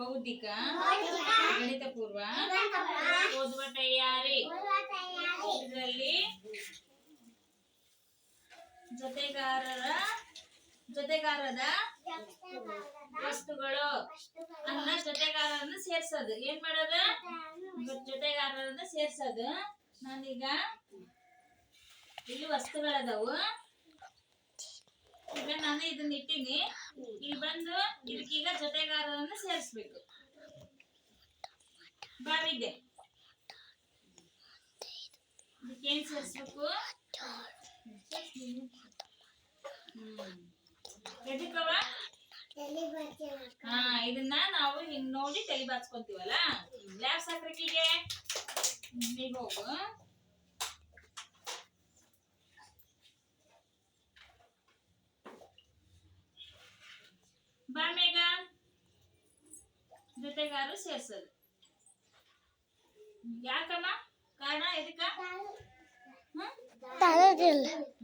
ಬೌದ್ಧಿಕ ಗಣಿತ ಪೂರ್ವ ಓದುವ ತಯಾರಿ. ಇದರಲ್ಲಿ ಜೊತೆಗಾರರ ಜೊತೆಗಾರದ ವಸ್ತುಗಳು. ಅನ್ನ ಜೊತೆಗಾರರನ್ನ ಸೇರ್ಸೋದು. ಏನ್ ಮಾಡೋದು? ಜೊತೆಗಾರರನ್ನ ಸೇರ್ಸೋದು. ನಾನೀಗ ಇಲ್ಲಿ ವಸ್ತುಗಳದಾವು. ಈಗ ನಾನು ಇದನ್ನ ಇಟ್ಟೀನಿ. ಇಲ್ಲಿ ಸೇರಿಸ್ಬೇಕು ಬಾವಿಗೆ. ಏನ್ ಸೇರಿಸ್ಬೇಕು? ಹಾ, ಇದನ್ನ ನಾವು ಹಿಂಗ್ ನೋಡಿ ತಲೆ ಬಾಚ್ಕೊಂತೀವಲ್ಲ ಗ್ಲಾಸ್ ಹಾಕ್ರಿಕಿಗೆ ಈಗ ಹೋಗು. ಬಾ ಮೇಘ ಜೊತೆಗಾರು ಸೇರ್ಸೋದು. ಯಾಕಮ್ಮ? ಕಾರಣ ಎದಕ್ಕ?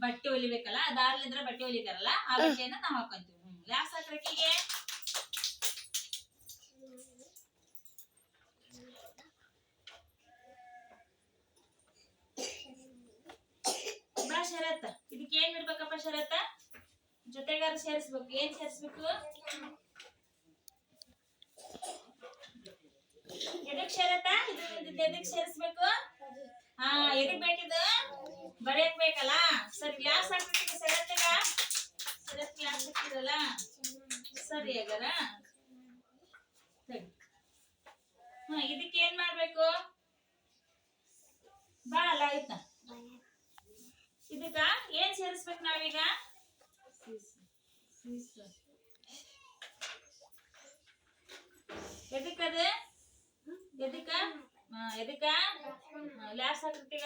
ಬಟ್ಟೆ ಹೊಲಿಬೇಕಲ್ಲ ಅದಾರ್ಲಿಂದ್ರ ಬಟ್ಟೆ ಹೊಲಿತಾರಲ್ಲ ಆ ಬಟ್ಟೆಯನ್ನ ನಾವ್ ಹಾಕೊಂತೀವಿ. ಹಾಕ್ರಕಿಗೆ ಬಾ ಶರತ್. ಇದಕ್ಕೆ ಏನ್ ಇಡ್ಬೇಕಪ್ಪ ಶರತ್? ಜೊತೆಗಾರ ಸೇರಿಸ್ಬೇಕು. ಏನ್ ಸೇರಿಸ್ಬೇಕು? ಎದಕ್ ಶರತ ಇದು ಇದು ಎದಕ್ ಸೇರಿಸ್ಬೇಕು ಹಾ, ಎದಕ್ ಬೇಕಿದು? ಬರೆಯಕ್ ಬೇಕಲ್ಲ? ಸರಿ ಗ್ಲಾಸ್ ಹಾಕ್ಬಿಟ್ಟಿಗೆ ಸರತ್ಗ. ಸರತ್ ಗ್ಲಾಸ್ ಹಾಕಿದ್ರಲ್ಲ? ಸರಿ, ಹಾಗಾರ. ಹಾ, ಇದಕ್ಕೆ ಏನ್ ಮಾಡ್ಬೇಕು? ಬಾ, ಅಲ್ಲ, ಆಯ್ತ? ಇದಕ್ಕ ಏನ್ ಸೇರಿಸ್ಬೇಕು ನಾವೀಗ? ಎದಕ್ಕದ ಎದಕ್ಕ ಹಾ, ಎದಕ್ಕ ಲ್ಯಾಸ್ ಹಾಕಿರ್ತೀಗ